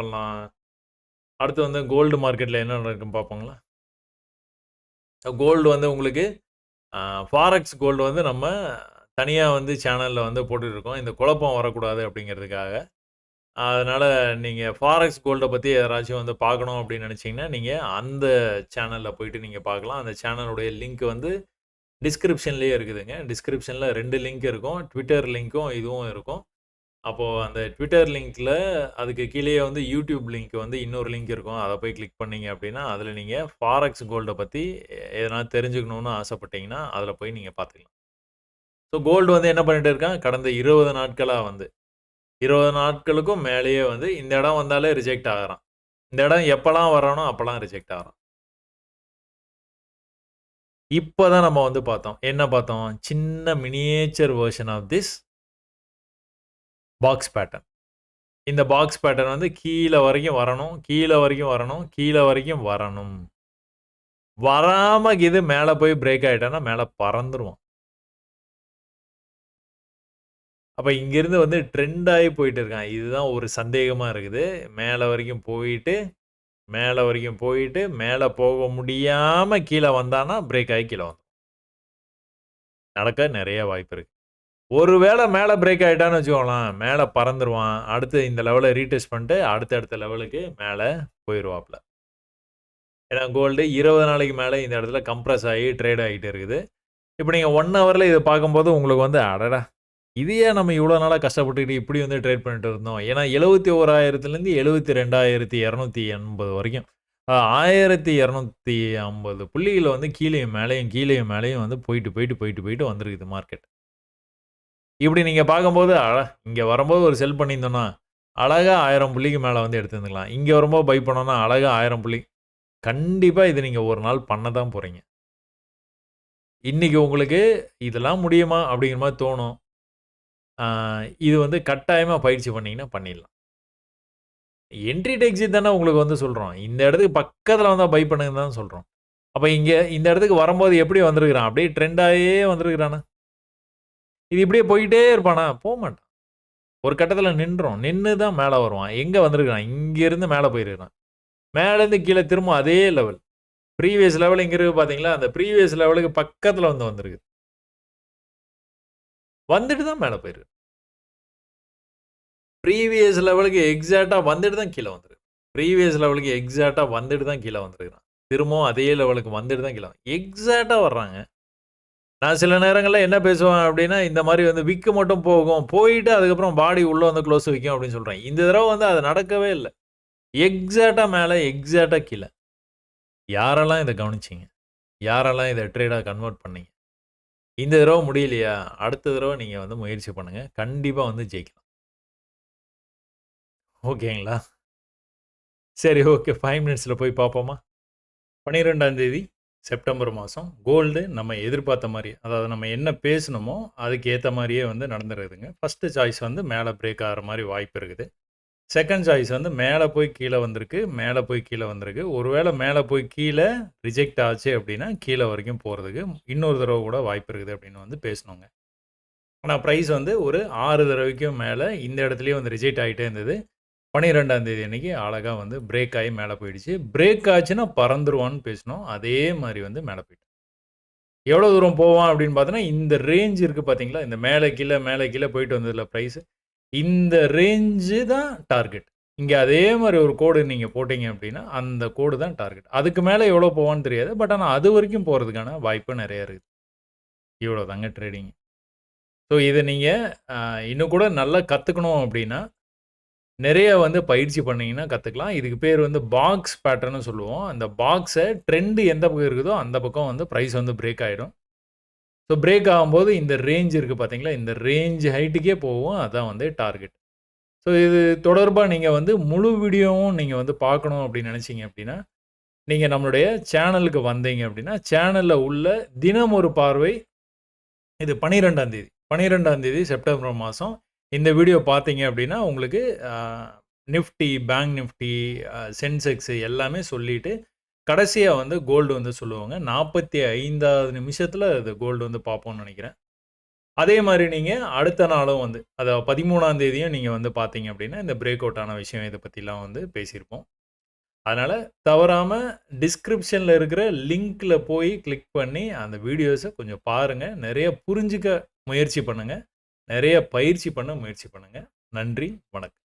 பண்ணலாம். அடுத்து வந்து கோல்டு மார்க்கெட்டில் என்ன நடக்குன்னு பார்ப்போங்களா? கோல்டு வந்து உங்களுக்கு ஃபாரக்ஸ் ஃபாரெக்ஸ் கோல்டு வந்து நம்ம தனியாக வந்து சேனலில் வந்து போட்டுட்டுருக்கோம். இந்த குழப்பம் வரக்கூடாது அப்படிங்கிறதுக்காக. அதனால் நீங்கள் ஃபாரெக்ஸ் கோல்டை பற்றி யாராச்சும் வந்து பார்க்கணும் அப்படின்னு நினச்சிங்கன்னா நீங்கள் அந்த சேனலில் போயிட்டு நீங்கள் பார்க்கலாம். அந்த சேனலுடைய லிங்க் வந்து டிஸ்கிரிப்ஷன்லேயே இருக்குதுங்க. டிஸ்கிரிப்ஷனில் ரெண்டு லிங்க் இருக்கும். ட்விட்டர் லிங்க்கும் இதுவும் இருக்கும். அப்போ அந்த ட்விட்டர் லிங்க்ல அதுக்கு கீழயே வந்து யூடியூப் லிங்க் வந்து இன்னொரு லிங்க் இருக்கும். அத போய் கிளிக் பண்ணீங்க அப்படின்னா, அதுல நீங்க ஃபாரெக்ஸ் கோல்ட பத்தி எதனா தெரிஞ்சுக்கணும்னு ஆசைப்பட்டீங்கன்னா, அதுல போய் நீங்க பார்த்துக்கலாம். ஸோ கோல்டு வந்து என்ன பண்ணிட்டு இருக்கான், கடந்த 20 நாட்களா வந்து 20 நாட்களுக்கும் மேலேயே வந்து இந்த இடம் வந்தாலே ரிஜெக்ட் ஆகுறான். இந்த இடம் எப்பலாம் வரானோ அப்பலாம் ரிஜெக்ட் ஆகுறான். இப்ப தான் நம்ம வந்து பார்த்தோம். என்ன பார்த்தோம்? சின்ன miniature version of this box pattern. இந்த பாக்ஸ் பேட்டர்ன் வந்து கீழே வரைக்கும் வரணும், கீழே வரைக்கும் வரணும், கீழே வரைக்கும் வரணும். வராமல் இது மேலே போய் பிரேக் ஆகிட்டோன்னா மேலே பறந்துருவான். அப்போ இங்கேருந்து வந்து ட்ரெண்ட் போயிட்டு இருக்கான். இதுதான் ஒரு சந்தேகமாக இருக்குது. மேலே வரைக்கும் போயிட்டு, மேலே வரைக்கும் போயிட்டு, மேலே போக முடியாமல் கீழே வந்தான்னா, பிரேக் ஆகி கீழே வந்துரும். நடக்க நிறைய வாய்ப்பு இருக்குது ஒருவேளை மேலே பிரேக் ஆகிட்டான்னு வச்சுக்கோங்களேன், மேலே பறந்துருவான். அடுத்து இந்த லெவலை ரீடெஸ்ட் பண்ணிட்டு, அடுத்த அடுத்த லெவலுக்கு மேலே போயிடுவாப்புல ஏன்னா கோல்டு 20 நாளைக்கு மேலே இந்த இடத்துல கம்ப்ரஸ் ஆகி ட்ரேட் ஆகிட்டு இருக்குது. இப்போ நீங்கள் ஒன் ஹவரில் இதை பார்க்கும்போது உங்களுக்கு வந்து, அடடா! இதையே நம்ம இவ்வளோ நாளாக கஷ்டப்பட்டுக்கிட்டு இப்படி வந்து ட்ரேட் பண்ணிட்டு இருந்தோம். ஏன்னா 71,000லேருந்து 72,280 வரைக்கும். ஆயிரத்தி இரநூத்தி ஐம்பது புள்ளிகளை வந்து கீழே மேலேயும் கீழே மேலேயும் வந்து போயிட்டு, போயிட்டு, போயிட்டு, போயிட்டு வந்திருக்குது மார்க்கெட். இப்படி நீங்கள் பார்க்கும்போது, அழ இங்கே வரும்போது ஒரு செல் பண்ணியிருந்தோன்னா அழகா ஆயிரம் புள்ளிக்கு மேலே வந்து எடுத்துருந்துக்கலாம் இங்கே வரும்போது பை பண்ணோன்னா அழகாக ஆயிரம் புள்ளி. கண்டிப்பாக இது நீங்கள் ஒரு நாள் பண்ண தான் போகிறீங்க இன்றைக்கி உங்களுக்கு இதெல்லாம் முடியுமா? அப்படிங்கிற மாதிரி தோணும். இது வந்து கட்டாயமாக பயிற்சி பண்ணிங்கன்னா பண்ணிடலாம். என்ட்ரி டு எக்ஸிட் தானே உங்களுக்கு வந்து சொல்கிறோம் இந்த இடத்துக்கு பக்கத்தில் வந்தால் பை பண்ணுங்கன்னு தான் சொல்கிறோம் அப்போ இங்கே இந்த இடத்துக்கு வரும்போது எப்படி வந்திருக்கிறான்? அப்படியே ட்ரெண்டாகவே வந்திருக்கிறானே இது இப்படியே போயிட்டே இருப்பானா? போமாட்டான். ஒரு கட்டத்தில் நின்றோம் நின்று தான் மேலே வருவான். எங்கே வந்திருக்கிறான்? இங்கேருந்து மேலே போயிருக்கிறான். மேலேருந்து கீழே திரும்ப அதே லெவல். ப்ரீவியஸ் லெவல் இங்கே இருக்கு பார்த்தீங்களா? அந்த ப்ரீவியஸ் லெவலுக்கு பக்கத்தில் வந்து வந்திருக்கு. வந்துட்டு தான் மேலே போயிருக்கு. ப்ரீவியஸ் லெவலுக்கு எக்ஸாக்டாக வந்துட்டு தான் கீழே வந்துருக்கு ப்ரீவியஸ் லெவலுக்கு எக்ஸாக்டாக வந்துட்டு தான் கீழே வந்திருக்கிறான். திரும்பவும் அதே லெவலுக்கு வந்துட்டு தான் கீழே எக்ஸாக்டாக வர்றாங்க. நான் சில நேரங்களில் என்ன பேசுவேன் அப்படின்னா, இந்த மாதிரி வந்து விக்கு மட்டும் போகும். போயிட்டு அதுக்கப்புறம் பாடி உள்ளே வந்து க்ளோஸ் விற்கும் அப்படின்னு சொல்கிறேன் இந்த தடவை வந்து அது நடக்கவே இல்லை எக்ஸாக்டாக மேலே எக்ஸாக்டாக கீழே யாரெல்லாம் இதை கவனிச்சிங்க யாரெல்லாம் இதை ட்ரேடாக கன்வெர்ட் பண்ணீங்க? இந்த தடவை முடியலையா? அடுத்த தடவை நீங்கள் வந்து முயற்சி பண்ணுங்கள் கண்டிப்பாக வந்து ஜெயிக்கலாம். ஓகேங்களா? சரி ஓகே. ஃபைவ் மினிட்ஸில் போய் பார்ப்போமா? 12ஆம் தேதி செப்டம்பர் மாதம் கோல்டு நம்ம எதிர்பார்த்த மாதிரி அதாவது நம்ம என்ன பேசுனோமோ, அதுக்கு ஏற்ற மாதிரியே வந்து நடந்துருக்குதுங்க. ஃபஸ்ட்டு சாய்ஸ் வந்து மேலே பிரேக் ஆகிற மாதிரி வாய்ப்பு இருக்குது. செகண்ட் சாய்ஸ் வந்து மேலே போய் கீழே வந்திருக்கு. மேலே போய் கீழே வந்திருக்கு. ஒருவேளை மேலே போய் கீழே ரிஜெக்ட் ஆச்சு அப்படின்னா, கீழே வரைக்கும் போகிறதுக்கு இன்னொரு தடவை கூட வாய்ப்பு இருக்குது அப்படின்னு வந்து பேசுனோங்க. ஆனால் ப்ரைஸ் வந்து ஒரு ஆறு தடவைக்கும் மேலே இந்த இடத்துலையே வந்து ரிஜெக்ட் ஆகிட்டே இருந்தது. 12ஆம் தேதி அன்னைக்கு அழகாக வந்து பிரேக் ஆகி மேலே போயிடுச்சு. பிரேக் ஆச்சுன்னா பறந்துருவான்னு பேசினோம். அதே மாதிரி வந்து மேலே போயிட்டான். எவ்வளோ தூரம் போவான் அப்படின்னு பார்த்தோன்னா, இந்த ரேஞ்ச் இருக்குது பார்த்தீங்களா? இந்த மேலே கீழே மேலே கீழே போயிட்டு வந்ததுல ப்ரைஸ் இந்த ரேஞ்சு தான் டார்கெட். இங்கே அதே மாதிரி ஒரு கோடு நீங்கள் போட்டீங்க அப்படின்னா, அந்த கோடு தான் டார்கெட். அதுக்கு மேலே எவ்வளோ போவான்னு தெரியாது. பட் ஆனால் அது வரைக்கும் போகிறதுக்கான வாய்ப்பு நிறையா இருக்குது. இவ்வளோ தாங்க ட்ரேடிங். ஸோ இதை நீங்கள் இன்னும் கூட நல்லா கற்றுக்கணும் அப்படின்னா, நிறைய வந்து பயிற்சி பண்ணீங்கன்னா கற்றுக்கலாம் இதுக்கு பேர் வந்து பாக்ஸ் பேட்டர்னு சொல்லுவோம். அந்த பாக்ஸை ட்ரெண்டு எந்த பக்கம் இருக்குதோ, அந்த பக்கம் வந்து ப்ரைஸ் வந்து பிரேக் ஆகிடும் ஸோ பிரேக் ஆகும்போது இந்த ரேஞ்ச் இருக்குது பார்த்தீங்களா? இந்த ரேஞ்ச் ஹைட்டுக்கே போகும். அதுதான் வந்து டார்கெட். ஸோ இது தொடர்பாக நீங்கள் வந்து முழு வீடியோவும் நீங்கள் வந்து பார்க்கணும் அப்படின்னு நினச்சிங்க அப்படின்னா, நீங்கள் நம்மளுடைய சேனலுக்கு வந்தீங்க அப்படின்னா, சேனலில் உள்ள தினம் ஒரு பார்வை இது 12ஆம் தேதி 12ஆம் தேதி செப்டம்பர் மாதம் இந்த வீடியோ பார்த்தீங்க அப்படின்னா, உங்களுக்கு நிஃப்டி, பேங்க் நிஃப்டி, சென்செக்ஸ் எல்லாமே சொல்லிட்டு, கடைசியாக வந்து கோல்டு வந்து சொல்லுவாங்க. 45வது நிமிஷத்துல அது கோல்டு வந்து பார்ப்போம்னு நினைக்கிறேன் அதே மாதிரி நீங்கள் அடுத்த நாளும் வந்து அதை பதிமூணாம் தேதியும் நீங்கள் வந்து பார்த்தீங்க அப்படின்னா, இந்த பிரேக் அவுட்டான விஷயம் இதை பற்றிலாம் வந்து பேசியிருப்போம். அதனால் தவறாமல் டிஸ்கிரிப்ஷனில் இருக்கிற லிங்க்கில் போய் கிளிக் பண்ணி அந்த வீடியோஸை கொஞ்சம் பாருங்கள் நிறைய புரிஞ்சுக்க முயற்சி பண்ணுங்கள் நிறைய பயிற்சி பண்ண முயற்சி பண்ணுங்க. நன்றி, வணக்கம்.